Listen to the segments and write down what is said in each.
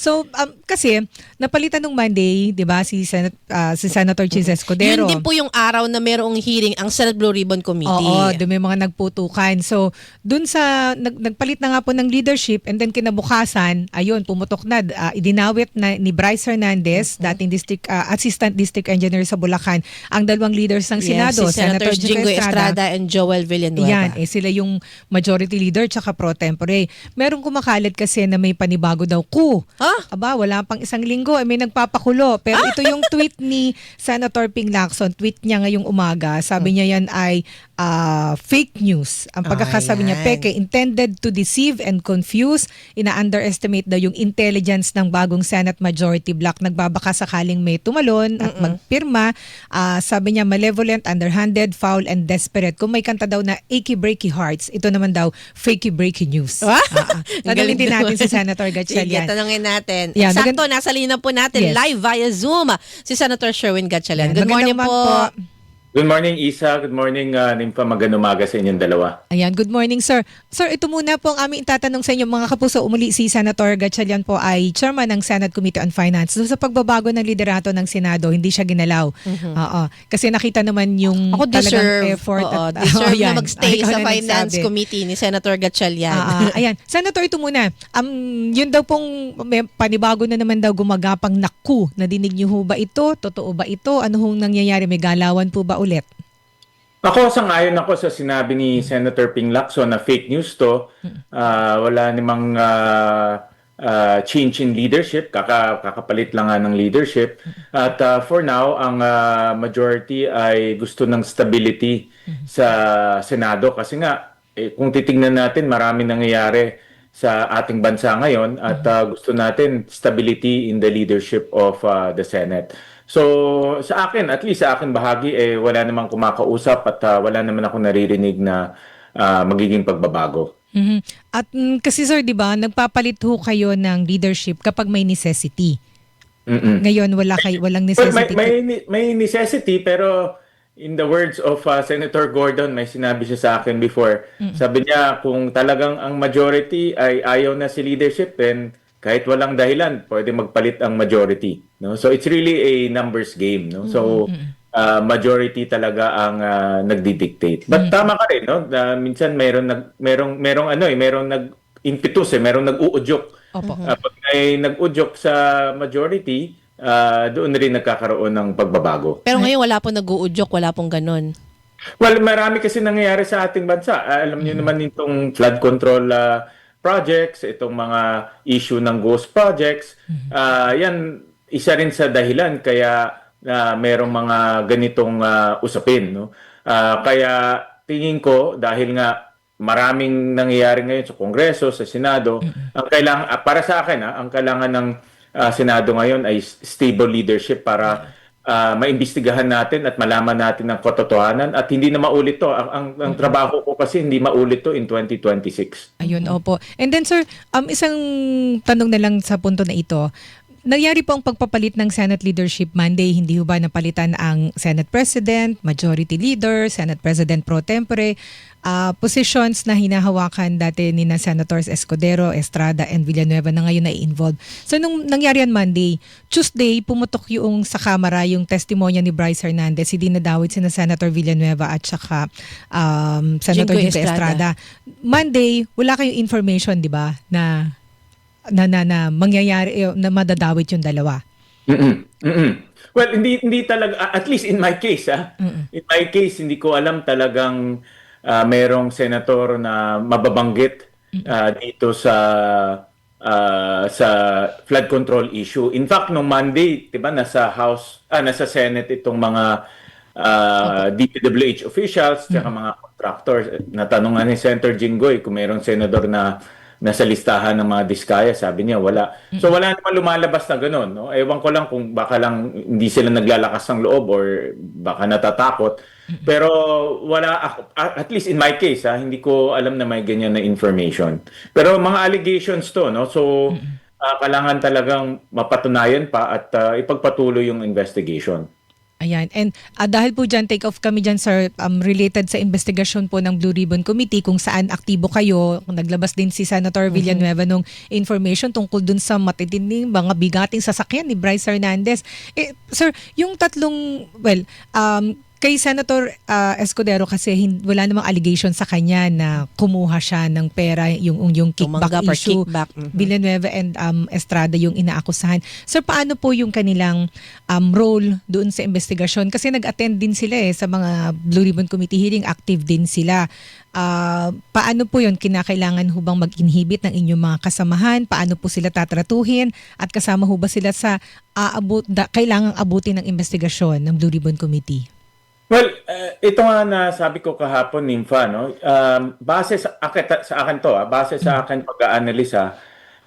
So, um, kasi, napalitan nung Monday, di ba, si, Senat, ah, si Senator Chis Escudero. Yun din po yung araw na merong hearing ang Senate Blue Ribbon Committee. Oo, doon may mga nagputukan. So, doon sa, nag, nagpalit na nga po ng leadership and then kinabukasan, ayun, pumutok na, ah, idinawit na ni Bryce Hernandez, Mm-hmm. dating district, ah, assistant district engineer sa Bulacan, ang dalawang leaders ng Yes, Senado, si Senator Jingo Jingo Estrada and Joel Villanueva. Yan, eh sila yung majority leader tsaka pro tempore. Merong kumakalat kasi na may panibago daw ku. Ha? Aba, wala pang isang linggo, eh, may nagpapakulo. Pero ito yung tweet ni Senator Ping Lacson, tweet niya ngayong umaga. Sabi niya yan ay ah, fake news. Ang pagkakasabi niya, peke, intended to deceive and confuse. Ina-underestimate daw yung intelligence ng bagong Senate Majority Bloc. Nagbabaka sakaling may tumalon at magpirma. Ah, sabi niya, malevolent, underhanded, foul, and desperate. Kung may kanta daw na achy breaky hearts, ito naman daw fakey breaky news. Ah, Ah, ah. ang Tanungin galing din natin naman. si Senator Gatchalian. Sige, tanongin natin. Yan, Sakto, magand- nasa linya po natin Yes. live via Zoom si Senator Sherwin Gatchalian. Yan, Good morning magandang po. Good morning, Isa. Good morning, uh, Nympha. Magandang umaga sa inyong dalawa. Ayan, good morning sir. Sir, ito muna po ang aming itatanong sa inyo mga kapuso. Umuli si Senator Gatchalian po ay chairman ng Senate Committee on Finance. Doon sa pagbabago ng liderato ng Senado, hindi siya ginalaw. Oo. Kasi nakita naman yung. Ako talagang deserve, effort. oo, at, deserve Oh, na magstay sa na Finance nagsabi. Committee ni Senator Gatchalian. Ah, ah, ayan. Senator, ito muna. Um, yun daw pong may panibago na naman daw gumagapang naku. Nadinig niyo ho ba ito? Totoo ba ito? Ano hong nangyayari? May galawan po ba ulit? Ako, sang-ayon ako sa sinabi ni Senator Ping Lacson na fake news to. Ah, wala namang ah, ah, change in leadership. Kaka, kakapalit lang nga ng leadership. At ah, for now, ang ah, majority ay gusto ng stability sa Senado. Kasi nga, eh, kung titingnan natin, marami nangyayari sa ating bansa ngayon at ah, gusto natin stability in the leadership of ah, the Senate. So sa akin, at least sa akin bahagi, eh, wala namang kumakausap at ah, wala naman ako naririnig na ah, magiging pagbabago. Mhm. At mm, kasi sir, 'di ba, nagpapalit ho kayo ng leadership kapag may necessity. Mm-mm. Ngayon wala kay walang Well, may, necessity. may, ni- may necessity pero in the words of ah, Senator Gordon, may sinabi siya sa akin before. Sabi niya, kung talagang ang majority ay ayaw na si leadership, then kahit walang dahilan, pwede magpalit ang majority. No? So it's really a numbers game. No? So ah, majority talaga ang ah, nagdi-dictate. But tama ka rin, no? Na minsan mayroong nag merong merong ano eh, merong nag impetus eh, merong nag-uudyok. Opo. Ah, pag may nag-udyok sa majority, ah, doon rin nagkakaroon ng pagbabago. Pero ngayon wala pong nag-uudyok, wala pong ganun. Well, marami kasi nangyayari sa ating bansa. Ah, alam niyo naman itong flood control ah, projects, itong mga issue ng ghost projects. Ah, yan, isa rin sa dahilan kaya na merong mga ganitong ah, usapin. No? Ah, kaya tingin ko, dahil nga maraming nangyayari ngayon sa Kongreso, sa Senado, ang kailangan, para sa akin, ah, ang kailangan ng ah, Senado ngayon ay stable leadership para ah, maimbestigahan natin at malaman natin ang katotohanan at hindi na maulit to. Ang, ang, ang trabaho ko kasi hindi maulit to in 2026. Ayun, opo. And then sir, um isang tanong na lang sa punto na ito. Nangyari po ang pagpapalit ng Senate leadership Monday, hindi ho ba napalitan ang Senate President, Majority Leader, Senate President pro tempore, ah, positions na hinahawakan dati ni na Senators Escudero, Estrada, and Villanueva na ngayon na involved. So nung nangyari yan Monday, Tuesday, pumutok yung sa Kamara yung testimonya ni Bryce Hernandez, hindi nadawit si na Senator Villanueva at saka um, Senator Jingo Estrada. Estrada. Monday, wala kayong information, di ba, na na na, na mangyayari eh, na madadawit yung dalawa. Mm-mm. Mm-mm. Well, hindi hindi talaga at least in my case ah. In my case hindi ko alam talagang ah, merong senator na mababanggit ah, dito sa ah, sa flood control issue. In fact, nung Monday, 'di ba, nasa House ah nasa Senate itong mga ah, DPWH officials at mga contractors. Natanungan ni Senator Jinggoy kung merong senador na nasa listahan ng mga diskaya, sabi niya wala. So wala naman lumalabas na gano'n, no? Ewan ko lang kung baka lang hindi sila naglalakas ng loob or baka natatakot. Pero wala at least in my case, ha, hindi ko alam na may ganyan na information. Pero mga allegations to, no? So ah, kailangan talagang mapatunayan pa at ah, ipagpatuloy yung investigation. Ayan. And ah, dahil po dyan, take off kami dyan, sir, um, related sa investigasyon po ng Blue Ribbon Committee kung saan aktibo kayo. Naglabas din si Senator Villanueva nung information tungkol dun sa matitinding mga bigating sasakyan ni Bryce Hernandez. Eh, sir, yung tatlong, well, um, kay Senator ah, Escudero kasi hin- wala namang allegation sa kanya na kumuha siya ng pera yung yung kickback Tumanggap or issue. kickback, mhm. Villanueva and um, Estrada yung inaakusahan. Sir, paano po yung kanilang um, role doon sa investigasyon? Kasi nag-attend din sila eh sa mga Blue Ribbon Committee hearing, active din sila. Ah, paano po yun? Kinakailangan ho bang mag-inhibit ng inyong mga kasamahan? Paano po sila tatratuhin? At kasama ho ba sila sa aabot, da, kailangang abutin ng investigasyon ng Blue Ribbon Committee? Well, uh, ito nga na sabi ko kahapon, Nympha, no? Um, base sa akin, sa akin to, ah, base sa akin pag-aanalisa,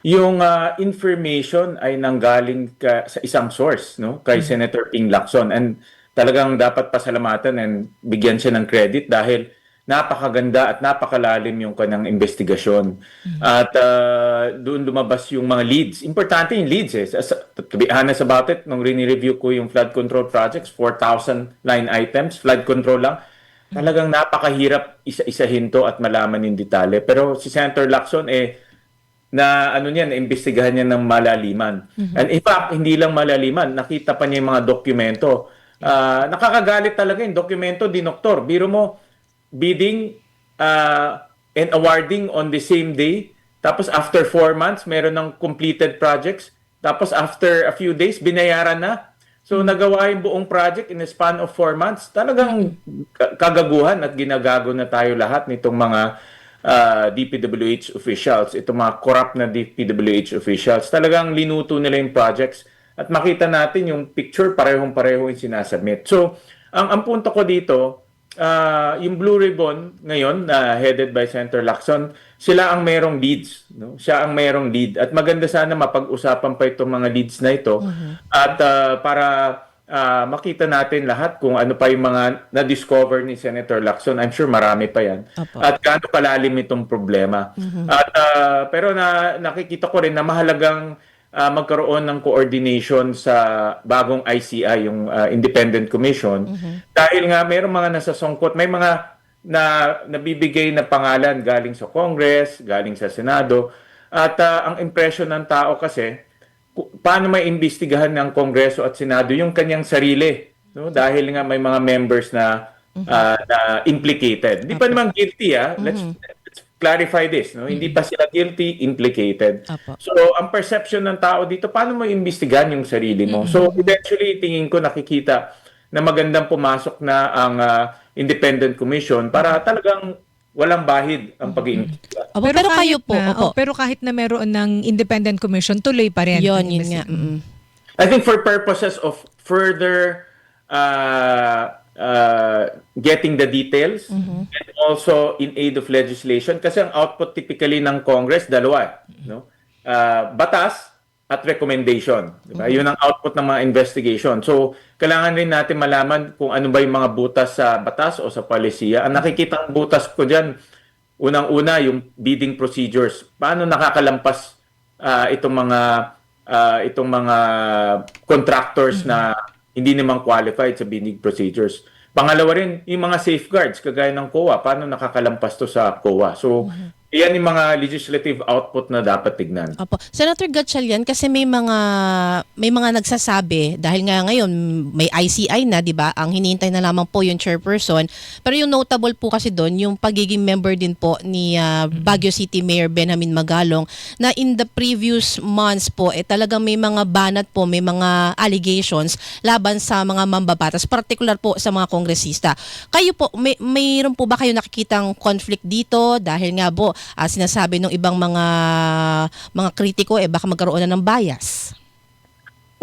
yung ah, information ay nanggaling ka, sa isang source, no? Kay Senator Ping Lacson. And talagang dapat pasalamatan and bigyan siya ng credit dahil napakaganda at napakalalim yung kanyang investigasyon. At ah, doon lumabas yung mga leads. Importante yung leads eh. As- To be honest about it, nung rini-review ko yung flood control projects, 4,000 line items, flood control lang, talagang napakahirap isa-isahin to at malaman yung detalye. Pero si Senator Lacson, eh, na ano niya, naimbestigahan niya ng malaliman. And in fact, hindi lang malaliman, nakita pa niya yung mga dokumento. Ah, nakakagalit talaga yung dokumento, dinoktor. Biro mo, bidding ah, and awarding on the same day. Tapos after four months, meron ng completed projects. Tapos after a few days, binayaran na. So nagawa yung buong project in a span of four months. Talagang ka- kagaguhan at ginagago na tayo lahat nitong mga ah, DPWH officials, itong mga corrupt na DPWH officials. Talagang linuto nila yung projects at makita natin yung picture parehong-pareho yung sinasubmit. So, ang, ang punto ko dito, Ah, yung Blue Ribbon ngayon na headed by Senator Lacson, sila ang merong leads, no? Siya ang merong lead at maganda sana mapag-usapan pa itong mga leads na ito at ah, para ah, makita natin lahat kung ano pa yung mga na-discover ni Senator Lacson. I'm sure marami pa 'yan. Opo. At gaano kalalim itong problema. At ah, pero na nakikita ko rin na mahalagang ah, magkaroon ng coordination sa bagong ICI, yung ah, Independent Commission. Dahil nga mayroong mga nasasangkot, may mga na nabibigay na pangalan galing sa Congress, galing sa Senado. At ah, ang impression ng tao kasi, paano may imbestigahan ng Kongreso at Senado yung kanyang sarili. No? Dahil nga may mga members na, ah, na implicated. Hindi pa naman guilty, ah. Let's, let's clarify this. No? Hindi pa sila guilty, implicated. Apo. So, ang perception ng tao dito, paano mo imbestigahan yung sarili mo? So, eventually, tingin ko nakikita na magandang pumasok na ang ah, Independent Commission para talagang walang bahid ang pag-iimbestiga. Opo, pero, kahit kayo po, na, opo. oh, pero kahit na meron ng independent commission, tuloy pa rin. Yun, yun nga. investi- mm. I think for purposes of further uh, uh, getting the details and also in aid of legislation kasi ang output typically ng Congress dalawa, no? Uh, batas at recommendation, di ba? Yun ang output ng mga investigation. So, kailangan rin natin malaman kung ano ba yung mga butas sa batas o sa palisiya. Ang nakikita butas ko diyan, unang-una yung bidding procedures. Paano nakakalampas ah, itong mga ah, itong mga contractors na hindi naman qualified sa bidding procedures. Pangalawa rin, yung mga safeguards kagaya ng COA, paano nakakalampas to sa COA. So, Iyan yung mga legislative output na dapat tignan. Opo. Senator Gatchalian, kasi may mga may mga nagsasabi dahil nga ngayon may ICI na, 'di ba? Ang hinihintay na lamang po yung chairperson. Pero yung notable po kasi doon yung pagiging member din po ni ah, Baguio City Mayor Benjamin Magalong na in the previous months po eh talagang may mga banat po, may mga allegations laban sa mga mambabatas, particular po sa mga kongresista. Kayo po may mayroon po ba kayo nakikitang conflict dito dahil nga po ah, sinasabi ng ibang mga mga kritiko eh baka magkaroon na ng bias.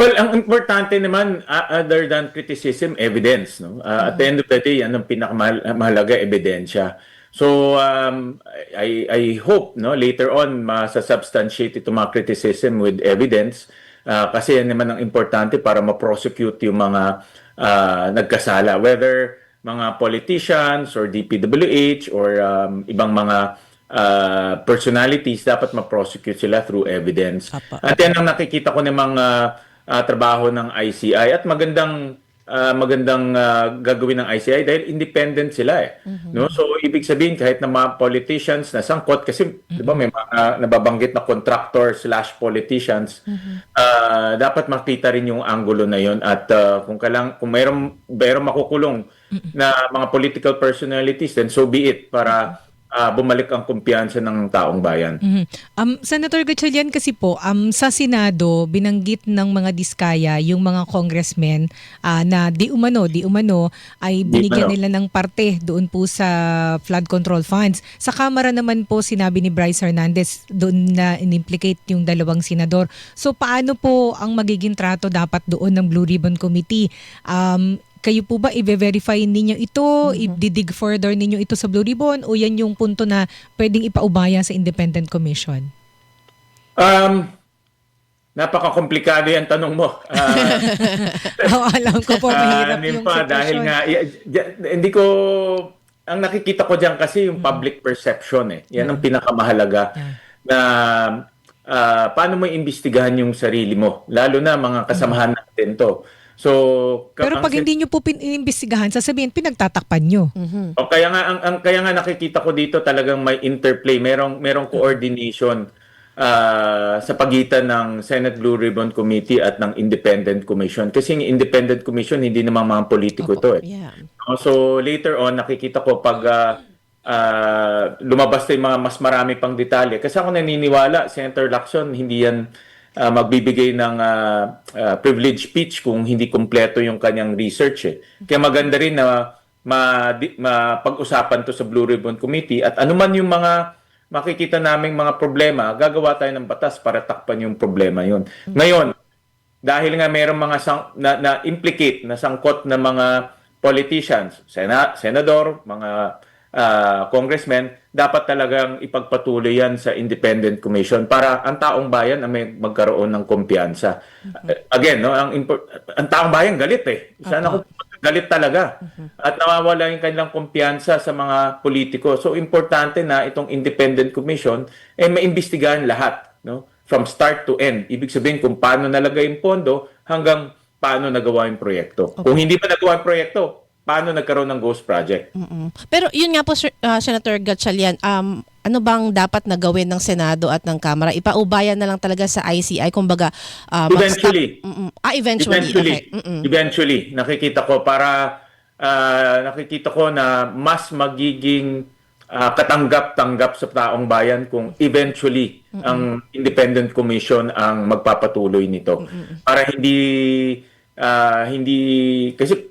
Well, ang importante naman, uh, other than criticism, evidence. No? Uh, At the end of the day, yan ang pinakamahalaga, ebidensya. So, um, I, I hope no, later on, masasubstantiate itong mga criticism with evidence. Uh, kasi yan naman ang importante para ma-prosecute yung mga uh, nagkasala. Whether mga politicians or DPWH or um, ibang mga uh, personalities, dapat ma-prosecute sila through evidence. Apa. At yan ang nakikita ko ng mga ah, trabaho ng ICI at magandang ah, magandang ah, gagawin ng ICI dahil independent sila eh. No? So ibig sabihin kahit na mga politicians na sangkot kasi 'di ba may mga nababanggit na contractor slash politicians ah, dapat makita rin yung angulo na yon at ah, kung kailang kung mayroong mayroong makukulong na mga political personalities then so be it para ah, bumalik ang kumpiyansa ng taong bayan. Mhm. Um, Senator Gatchalian kasi po, um, sa Senado, binanggit ng mga diskaya yung mga congressmen ah, na di umano, di umano, ay binigyan nila ng parte doon po sa flood control funds. Sa Kamara naman po, sinabi ni Bryce Hernandez doon na in-implicate yung dalawang senador. So paano po ang magiging trato dapat doon ng Blue Ribbon Committee? Um, kayo po ba i-verify ninyo ito, i-dig further ninyo ito sa Blue Ribbon o yan yung punto na pwedeng ipaubaya sa Independent Commission? Um, napaka-komplikado yan tanong mo. Ah, Oo, alam ko po, mahirap Ah, yung Nimpa, sitwasyon. dahil nga, y- y- hindi ko, ang nakikita ko dyan kasi yung public perception eh. Yan ang pinakamahalaga Yeah. na ah, paano mo imbestigahan yung sarili mo. Lalo na mga kasamahan natin to. So, Pero pag hindi nyo po pinimbestigahan, sasabihin, pinagtatakpan nyo. o kaya nga ang, ang kaya nga nakikita ko dito talagang may interplay, merong merong coordination ah, sa pagitan ng Senate Blue Ribbon Committee at ng Independent Commission. Kasi yung Independent Commission hindi naman mga politiko to eh. Yeah. Oh, So later on nakikita ko pag ah, ah, lumabas na yung mga mas marami pang detalye. Kasi ako naniniwala, Senator Lacson, hindi yan ah, magbibigay ng ah, ah, privilege speech kung hindi kumpleto yung kanyang research. Eh. Kaya maganda rin na ma, mapag-usapan to sa Blue Ribbon Committee at anuman yung mga makikita naming mga problema, gagawa tayo ng batas para takpan yung problema yun. Ngayon, dahil nga mayroong mga sang, na, na implicate na sangkot na mga politicians, sena, senador, mga ah, congressmen, dapat talagang ipagpatuloy yan sa independent commission para ang taong bayan ang may magkaroon ng kumpiyansa. Eh, Again, no, ang ang taong bayan galit eh. Sana kung galit talaga. At nawawala yung kanilang kumpiyansa sa mga politiko. So importante na itong independent commission eh maimbestigahan lahat, no? From start to end. Ibig sabihin kung paano nalagay yung pondo hanggang paano nagawa yung proyekto. Kung hindi pa nagawa yung proyekto, paano nagkaroon ng ghost project? Mm-mm. Pero yun nga po, Sir- ah, Senator Gatchalian, um, ano bang dapat na gawin ng Senado at ng Kamara? Ipaubayan na lang talaga sa ICI, kumbaga... mag-stop- Eventually. Mm-mm. Ah, eventually. Eventually, Okay. Mm-mm. eventually, nakikita ko para ah, nakikita ko na mas magiging ah, katanggap-tanggap sa taong bayan kung eventually ang independent commission ang magpapatuloy nito. Para hindi ah, hindi kasi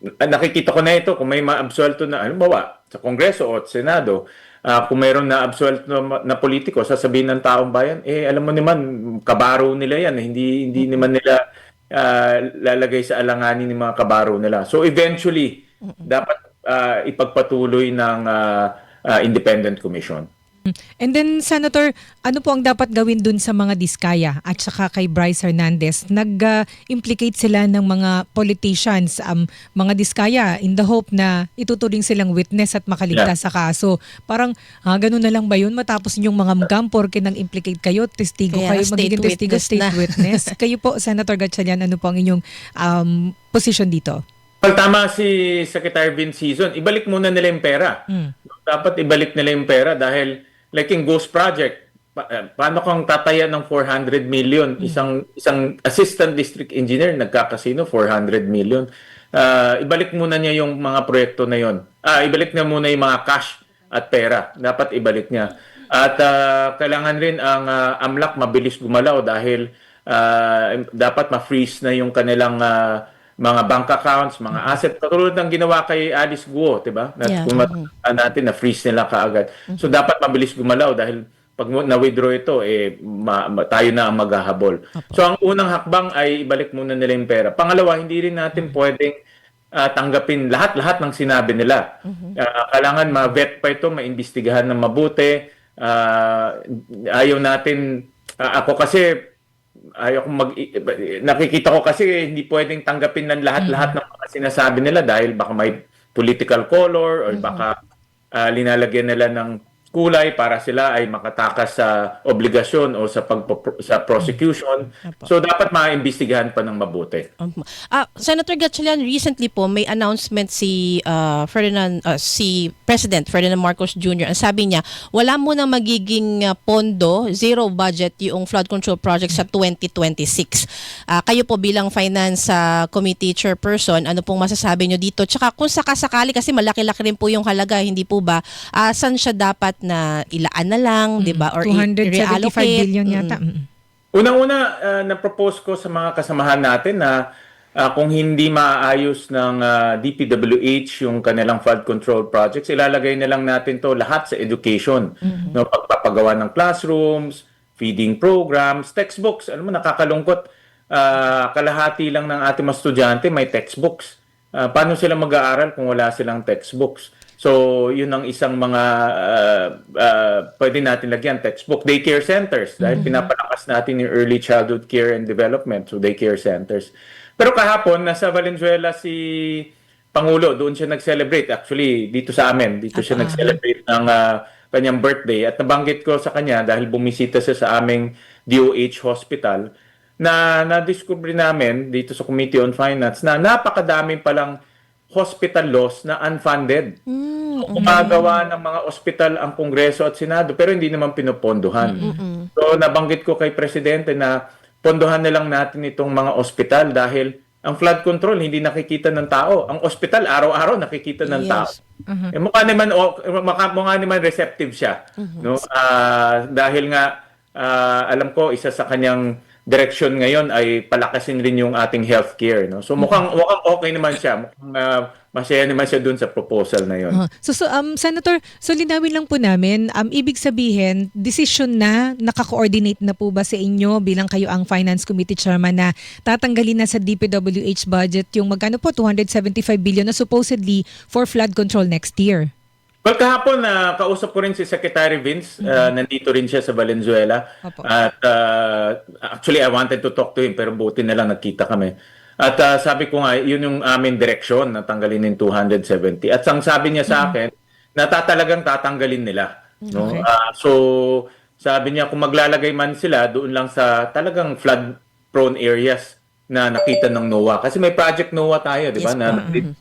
nakikita ko na ito kung may maabsuelto na halimbawa sa Kongreso o sa Senado ah, kung mayroong naabsuelto na, na politiko sasabihin ng taong bayan eh alam mo naman kabaro nila yan eh. hindi hindi naman nila ah, lalagay sa alanganin ng mga kabaro nila. So eventually dapat ah, ipagpatuloy ng ah, ah, independent commission And then, Senator, ano po ang dapat gawin dun sa mga diskaya at saka kay Bryce Hernandez? Nag-implicate sila ng mga politicians, um, mga diskaya, in the hope na ituturing silang witness at makaligtas sa kaso. Parang, ha, ganun na lang ba yun? Matapos yung mga mgam, porke nang implicate kayo, testigo Kaya kayo, state magiging testigo, witness state na. witness. kayo po, Senator Gatchalian, ano po ang inyong um, position dito? Pag tama si Secretary Vince Sison, ibalik muna nila yung pera. Mm. Dapat ibalik nila yung pera dahil like yung Ghost Project, pa- eh, paano kang tataya ng 400 million? Isang isang assistant district engineer nagkakasino 400 million. Ah, ibalik muna niya yung mga proyekto na yon. Ah, ibalik niya muna yung mga cash at pera. Dapat ibalik niya. At ah, kailangan rin ang ah, AMLAC mabilis gumalaw dahil ah, dapat ma-freeze na yung kanilang ah, mga bank accounts, mga asset. Katulad ng ginawa kay Alice Guo, 'di ba? Na, Yeah. kung matandaan natin na freeze nila kaagad. So dapat mabilis gumalaw dahil pag na-withdraw ito eh ma- ma- tayo na ang maghahabol. So ang unang hakbang ay ibalik muna nila yung pera. Pangalawa, hindi rin natin pwedeng ah, tanggapin lahat-lahat ng sinabi nila. Ah, kailangan ma-vet pa ito, maimbestigahan ng mabuti. Ah, ayaw natin ah, ako kasi ayaw kong mag nakikita ko kasi hindi pwedeng tanggapin ng lahat-lahat ng mga sinasabi nila dahil baka may political color or baka ah, linalagyan nila ng kulay para sila ay makatakas sa obligasyon o sa pag sa prosecution. So dapat maimbestigahan pa ng mabuti. Ah, Senator Gatchalian, recently po may announcement si ah, Ferdinand ah, si President Ferdinand Marcos Jr. Ang sabi niya, wala mo na magiging pondo, zero budget yung flood control project sa 2026. Ah, kayo po bilang Finance ah, Committee Chairperson, ano pong masasabi niyo dito? Tsaka kung sakasakali kasi malaki-laki rin po yung halaga, hindi po ba? Ah, saan siya dapat na ilaan na lang, 'di ba? Or i- 275 i-reallocate? billion Mm. yata. Mm. Unang-una, uh, na-propose ko sa mga kasamahan natin na uh, kung hindi maayos ng uh, DPWH yung kanilang flood control projects, ilalagay na lang natin to lahat sa education. No, pagpapagawa ng classrooms, feeding programs, textbooks. Alam mo, nakakalungkot. Uh, kalahati lang ng ating mga estudyante may textbooks. Uh, paano sila mag-aaral kung wala silang textbooks? So, yun ang isang mga uh, uh, pwede natin lagyan, textbook. Daycare centers, dahil pinapalakas natin yung early childhood care and development, so daycare centers. Pero kahapon, nasa Valenzuela si Pangulo, doon siya nag-celebrate. Actually, dito sa amin, dito siya nag-celebrate ng uh, kanyang birthday. At nabanggit ko sa kanya, dahil bumisita siya sa aming DOH hospital, na na-discover namin dito sa Committee on Finance na napakadami palang hospital laws na unfunded. Gumagawa ng mga ospital ang Kongreso at Senado pero hindi naman pinopondohan. So nabanggit ko kay Presidente na pondohan na lang natin itong mga ospital dahil ang flood control hindi nakikita ng tao. Ang ospital araw-araw nakikita ng Yes. tao. Eh, mukha naman o, mukha, mukha naman receptive siya, no? Ah, dahil nga ah, alam ko isa sa kanyang direction ngayon ay palakasin rin yung ating healthcare, no? So mukhang mukhang okay naman siya. Mukhang ah, masaya naman siya dun sa proposal na yun. Ah, so, so um, Senator, so linawin lang po namin, um, ibig sabihin, decision na, naka-coordinate na po ba sa inyo bilang kayo ang Finance Committee Chairman na tatanggalin na sa DPWH budget yung magkano po, 275 billion na supposedly for flood control next year? Well, kahapon na kausap ko rin si Secretary Vince, ah, nandito rin siya sa Valenzuela. Opo. At ah, actually I wanted to talk to him pero buti na lang nagkita kami. At ah, sabi ko nga, yun yung aming direksyon na tanggalin yung 270. At ang sabi niya sa akin, na tatalagang tatanggalin nila. No? Okay. Ah, so sabi niya kung maglalagay man sila doon lang sa talagang flood prone areas na nakita ng NOAA. Kasi may project NOAA tayo, di ba? Yes na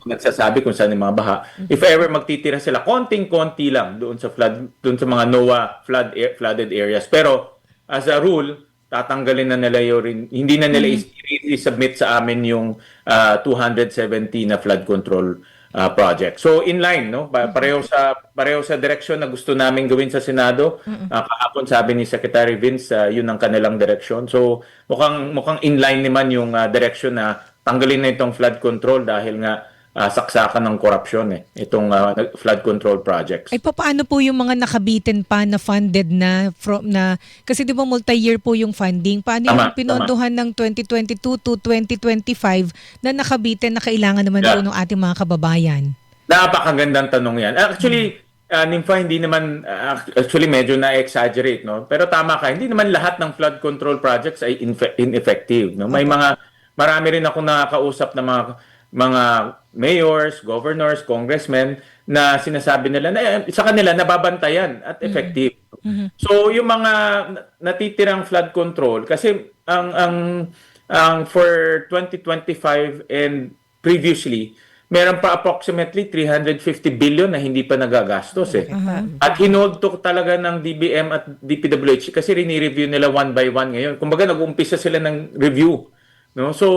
nagsasabi kung saan yung mga baha. If ever magtitira sila, konting-konti lang doon sa flood, doon sa mga NOAA flood a- flooded areas. Pero as a rule, tatanggalin na nila yung rin- hindi na nila is- i-submit sa amin yung ah, 270 na flood control ah, project. So in line, no? Pa- pareho sa pareho sa direksyon na gusto namin gawin sa Senado. Ah, kahapon sabi ni Secretary Vince, ah, yun ang kanilang direksyon. So mukhang mukhang in line naman yung ah, direksyon na tanggalin na itong flood control dahil nga ah, saksakan ng korupsyon eh itong ah, flood control projects. Ay paano po yung mga nakabitin pa na funded na from na kasi 'di ba multi-year po yung funding. Paano Tama, yung pinondohan ng 2022 to 2025 na nakabitin na kailangan naman Yeah. ng ating mga kababayan? Napakagandang tanong yan. Actually, uh, Nimfa, hindi naman, uh, actually medyo na-exaggerate, no? Pero tama ka, hindi naman lahat ng flood control projects ay ineffective, no? May mga, marami rin ako nakakausap na mga, mga mayors, governors, congressmen na sinasabi nila na eh, sa kanila nababantayan at effective. So yung mga na- natitirang flood control kasi ang ang ang for 2025 and previously meron pa approximately 350 billion na hindi pa nagagastos eh. At hinold to talaga ng DBM at DPWH kasi rini-review nila one by one ngayon. Kumbaga nag-uumpisa sila ng review, no? So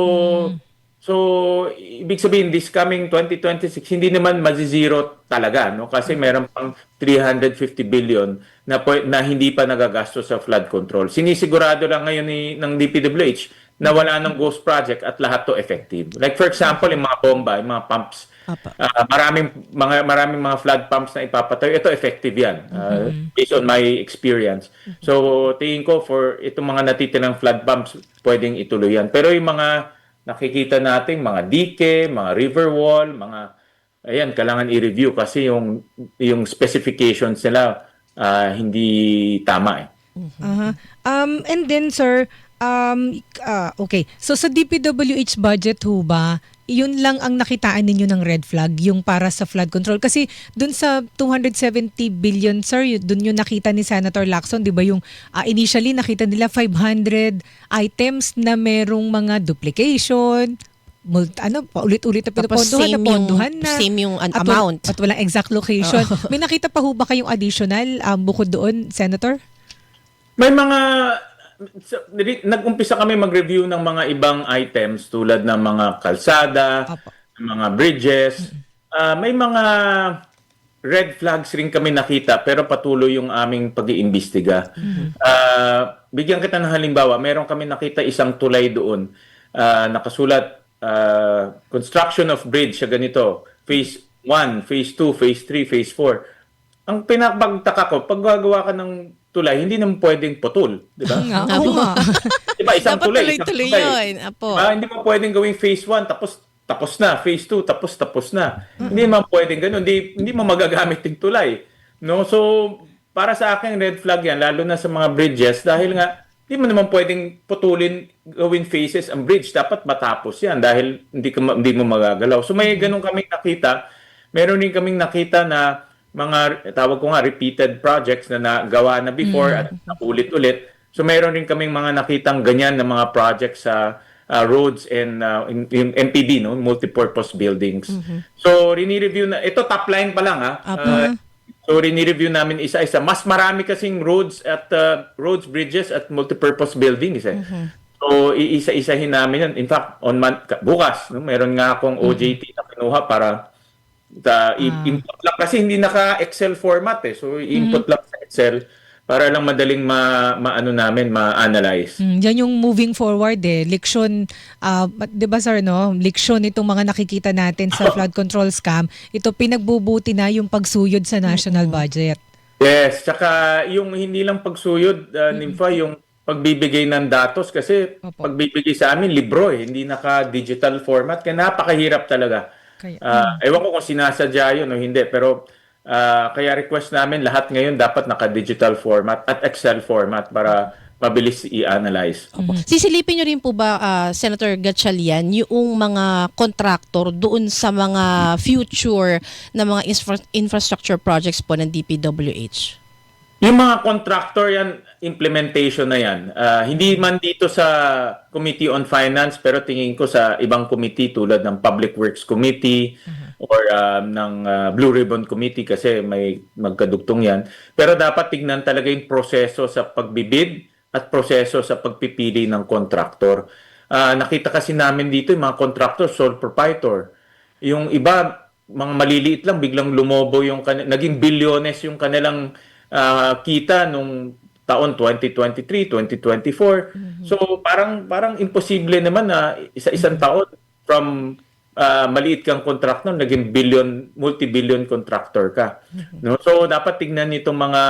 So, ibig sabihin, this coming 2026, hindi naman mazizero talaga, no? Kasi meron pang 350 billion na, na hindi pa nagagastos sa flood control. Sinisigurado lang ngayon ni, ng DPWH na wala ng ghost project at lahat to effective. Like for example, yung mga bomba, yung mga pumps. Ah, maraming mga maraming mga flood pumps na ipapatayo. Ito effective 'yan. ah, Based on my experience. So tingin ko for itong mga natitirang flood pumps, pwedeng ituloy 'yan. Pero yung mga nakikita nating mga dike, mga river wall, mga ayan, kailangan i-review kasi yung yung specifications nila ah, hindi tama eh. Aha. Um, and then, sir, um, ah, okay. So, sa DPWH budget ho ba, yun lang ang nakitaan ninyo ng red flag, yung para sa flood control. Kasi dun sa 270 billion, sir, yun- dun yung nakita ni Senator Lacson, di ba yung ah, initially nakita nila 500 items na merong mga duplication, mult, ano, paulit-ulit na pinapondohan, same yung, napondohan na. same yung an- At, amount. at walang exact location. May nakita pa ho ba kayong additional um, bukod doon, Senator? May mga niri- nag-umpisa kami mag-review ng mga ibang items tulad ng mga kalsada, Apo. ng mga bridges. Ah, may mga red flags rin kami nakita pero patuloy yung aming pag-iimbestiga. Ah, bigyan kita ng halimbawa, meron kami nakita isang tulay doon. Ah, nakasulat ah, construction of bridge sa ganito, phase 1, phase 2, phase 3, phase 4. Ang pinapagtaka ko, pag gagawa ka ng tulay, hindi naman pwedeng putol, di ba? Nga, oo nga. Di ba? Isang Dapat tulay, isang tuloy-tuloy tulay. yun. Apo. Ah, hindi mo pwedeng gawing phase 1 tapos tapos na, phase 2 tapos tapos na. Hindi mo pwedeng ganoon, hindi hindi mo magagamit yung tulay. No? So para sa akin red flag 'yan lalo na sa mga bridges dahil nga hindi mo naman pwedeng putulin gawin phases ang bridge. Dapat matapos 'yan dahil hindi ka ma- hindi mo magagalaw. So may ganun kaming nakita. Meron din kaming nakita na mga tawag ko nga repeated projects na nagawa na before at naulit-ulit. So mayroon rin kaming mga nakitang ganyan na mga projects sa uh, roads and uh, in, MPB no, multipurpose buildings. So rini-review na ito top line pa lang ha. Uh, so rini-review namin isa-isa. Mas marami kasing roads at uh, roads, bridges at multipurpose buildings eh. So iisa-isahin namin yan. In fact, on mon- bukas no, meron nga akong OJT na kinuha para ta i- input lang kasi hindi naka Excel format eh. So input lang sa Excel para lang madaling ma maano namin ma-analyze. Mm, yan yung moving forward eh. Leksyon, ah, 'di ba sir no? Leksyon itong mga nakikita natin sa flood control scam. Ito pinagbubuti na yung pagsuyod sa national budget. Yes, tsaka yung hindi lang pagsuyod, uh, Nympha, yung pagbibigay ng datos kasi Opo. pagbibigay sa amin libro eh, hindi naka-digital format kaya napakahirap talaga. Kaya, Ah, ewan ko kung sinasadya yun o hindi pero ah, kaya request namin lahat ngayon dapat naka-digital format at Excel format para mabilis i-analyze. Opo. Sisilipin nyo rin po ba, ah, Senator Gatchalian, yung mga contractor doon sa mga future na mga infra- infrastructure projects po ng DPWH? Yung mga contractor yan, implementation na yan. Ah, hindi man dito sa Committee on Finance, pero tingin ko sa ibang committee tulad ng Public Works Committee or um, ng ah, Blue Ribbon Committee kasi may magkadugtong yan. Pero dapat tignan talaga yung proseso sa pagbibid at proseso sa pagpipili ng contractor. Ah, nakita kasi namin dito yung mga contractor, sole proprietor. Yung iba, mga maliliit lang, biglang lumobo yung, naging bilyones yung kanilang ah, kita nung taon 2023, 2024. So parang parang imposible naman na isa-isang taon from ah, maliit kang contractor naging billion multi-billion contractor ka. No? So dapat tignan nitong mga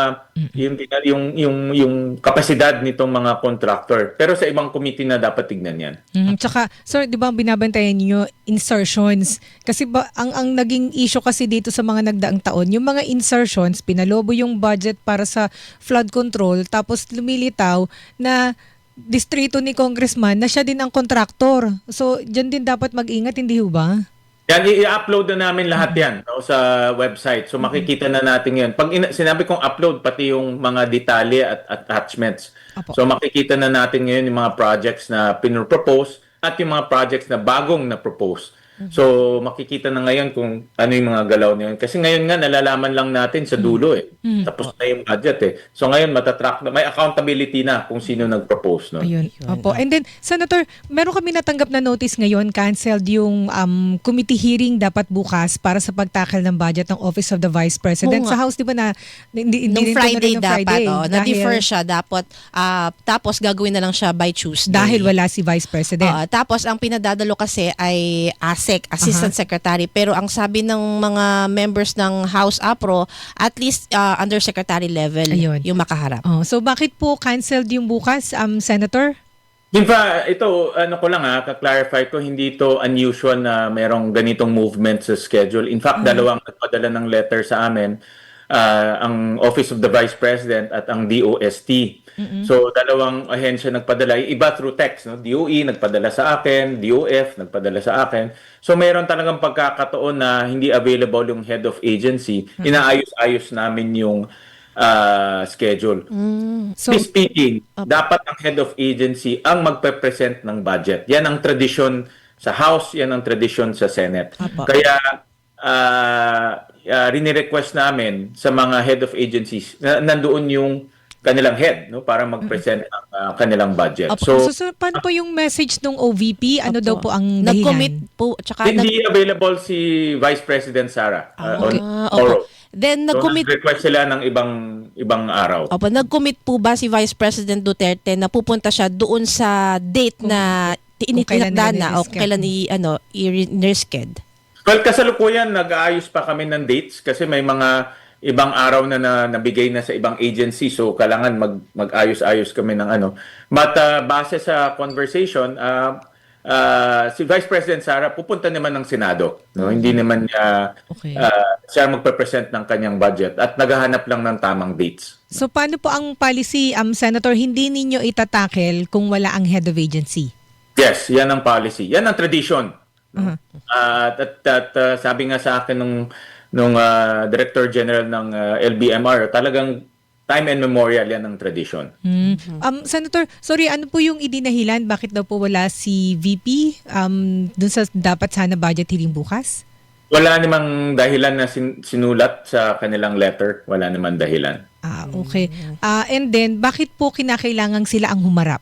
yung yung yung yung kapasidad nitong mga contractor. Pero sa ibang committee na dapat tignan 'yan. Mm, tsaka, sir, di ba binabantayan niyo insertions? Kasi ba, ang, ang naging issue kasi dito sa mga nagdaang taon, yung mga insertions, pinalobo yung budget para sa flood control, tapos lumilitaw na distrito ni congressman na siya din ang kontraktor. So, dyan din dapat mag-ingat, hindi ho ba? Yan, i-upload na namin lahat yan no, sa website. So makikita na natin yan. Pag ina- sinabi kong upload, pati yung mga detalye at attachments. Apo. So makikita na natin ngayon yung mga projects na pinropose at yung mga projects na bagong na-propose. So makikita na ngayon kung ano yung mga galaw niyon. Kasi ngayon nga nalalaman lang natin sa dulo eh. Tapos na yung budget eh. So ngayon matatrack na, may accountability na kung sino nag-propose. No? Ayun. Opo. And then, Senator, meron kami natanggap na notice ngayon, canceled yung um, committee hearing dapat bukas para sa pagtakal ng budget ng Office of the Vice President. Oo nga. Sa House, di ba na, hindi, hindi Nung rin Friday ng dapat, Friday, oh, na-defer siya dapat, ah, tapos gagawin na lang siya by Tuesday. Dahil wala si Vice President. Ah, tapos ang pinadadalo kasi ay ASEC, Assistant Secretary. Pero ang sabi ng mga members ng House APRO, at least ah, undersecretary level Ayun. yung makaharap. oh, so bakit po canceled yung bukas, um, Senator? Din pa, ito, ano ko lang ha, ka-clarify ko, hindi ito unusual na merong ganitong movement sa schedule. In fact, dalawang nagpadala ng letter sa amin, ah, ang Office of the Vice President at ang DOST. So dalawang ahensya nagpadala, iba through text, no? DOE nagpadala sa akin, DOF nagpadala sa akin. So mayroon talagang pagkakataon na hindi available yung head of agency. Inaayos-ayos namin yung ah, schedule. So, Strictly speaking, dapat ang head of agency ang magpe-present ng budget. Yan ang tradisyon sa House, yan ang tradisyon sa Senate. Apo. Kaya uh, uh, rini-request namin sa mga head of agencies na nandoon yung kanilang head no para mag-present ng uh, kanilang budget. Apo. so, So so, paano po yung message ng OVP? Ano daw po ang dahilan? Nag-commit po, tsaka nag- hindi available si Vice President Sara uh, on Ah, tomorrow. opo. Then So nag-commit nag-request sila ng ibang ibang araw. Opo, nag-commit po ba si Vice President Duterte na pupunta siya doon sa date na kung tinitinakda nila na o kailan i ano i-risked? Well, kasalukuyan nag-aayos pa kami ng dates kasi may mga ibang araw na, na nabigay na sa ibang agency so kailangan mag mag-ayos-ayos kami ng ano. But uh, base sa conversation, uh, uh, si Vice President Sara pupunta naman ng Senado, no? Hindi naman niya Okay. uh, siya magpe-present ng kanyang budget at naghahanap lang ng tamang dates. So, paano po ang policy, um, Senator, hindi ninyo itatakel kung wala ang head of agency? Yes, yan ang policy. Yan ang tradition. Uh-huh. At, at, at, uh, sabi nga sa akin nung nung uh, Director General ng uh, LBMR, talagang time and memorial yan ang tradition. Hmm. Um, Senator, sorry, ano po yung idinahilan? Bakit daw po wala si VP um, dun sa dapat sana budget hearing bukas? Wala namang dahilan na sin- sinulat sa kanilang letter. Wala namang dahilan. Ah, okay. Ah, and then, bakit po kinakailangan sila ang humarap?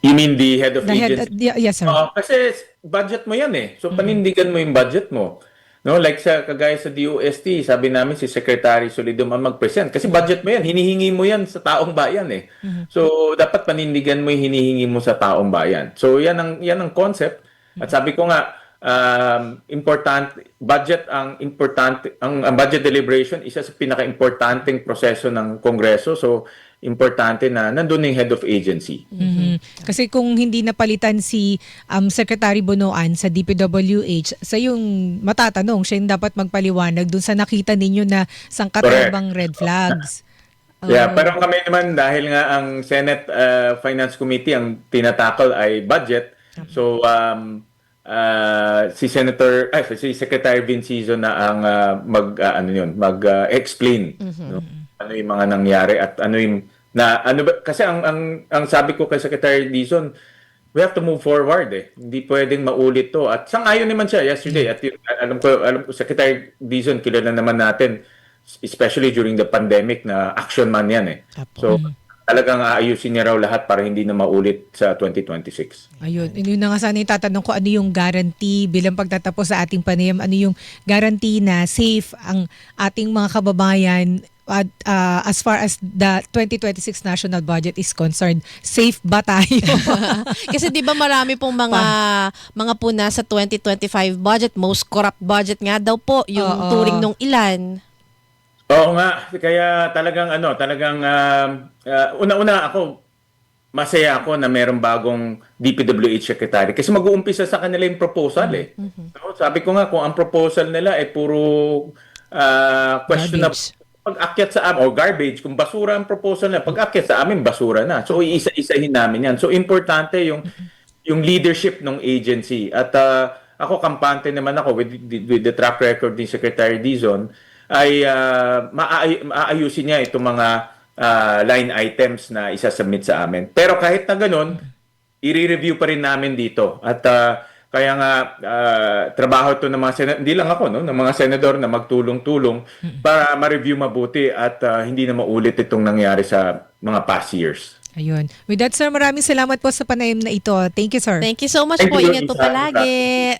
You mean the head of The head, agency? uh, yes, sir. Oo, kasi budget mo yan eh. So panindigan mo yung budget mo. No, like sa kagaya sa DOST, sabi namin si Secretary Solidum ang mag-present kasi budget mo yan, hinihingi mo yan sa taong bayan eh. So dapat panindigan mo yung hinihingi mo sa taong bayan. So yan ang yan ang concept. At sabi ko nga um, important budget ang importante ang, ang budget deliberation isa sa pinaka-importanteng proseso ng Kongreso. So importante na nandun yung head of agency. Mhm. Kasi kung hindi napalitan si um, Secretary Bonoan sa DPWH, sa yung matatanong, siya yung dapat magpaliwanag dun sa nakita ninyo na sangkatabang red flags. Yeah, pero kami naman dahil nga ang Senate uh, Finance Committee ang tinatakal ay budget. So um uh, si Senator ay si Secretary Vincizo na ang uh, mag uh, ano yun, mag-explain no? Ano yung mga nangyari at ano yung na ano ba, kasi ang ang ang sabi ko kay Secretary Dizon we have to move forward eh. Hindi pwedeng maulit to. At sang-ayon naman siya yesterday. At yun, alam ko, alam ko, Secretary Dizon, kilala naman natin, especially during the pandemic na action man yan eh. So, talagang aayusin niya raw lahat para hindi na maulit sa 2026. Ayun, yun na nga sana yung tatanong ko ano yung guarantee bilang pagtatapos sa ating panayam, ano yung guarantee na safe ang ating mga kababayan uh, as far as the 2026 national budget is concerned, safe ba tayo? Kasi 'di ba marami pong mga mga po nasa 2025 budget, most corrupt budget nga daw po yung Oo. turing nung ilan. Oo nga, kaya talagang ano, talagang um, uh, una-una ako masaya ako na merong bagong DPWH secretary kasi mag-uumpisa sa kanila yung proposal eh. So, sabi ko nga kung ang proposal nila ay puro uh, questionable Garbage. Pag-akyat sa amin, o garbage, kung basura ang proposal na, pag-akyat sa amin, basura na. So, iisa-isahin namin yan. So, importante yung yung leadership ng agency. At uh, ako, kampante naman ako with, with the track record ni Secretary Dizon, ay uh, maaay- maayusin niya itong mga uh, line items na isasubmit sa amin. Pero kahit na ganun, i-review pa rin namin dito. At uh, kaya nga uh, trabaho to ng mga senador, hindi lang ako, no, ng mga senador na magtulong-tulong para ma-review mabuti at uh, hindi na maulit itong nangyari sa mga past years. Ayun. With that, sir, maraming salamat po sa panayam na ito. Thank you, sir. Thank you so much Thank po. Ingat po palagi.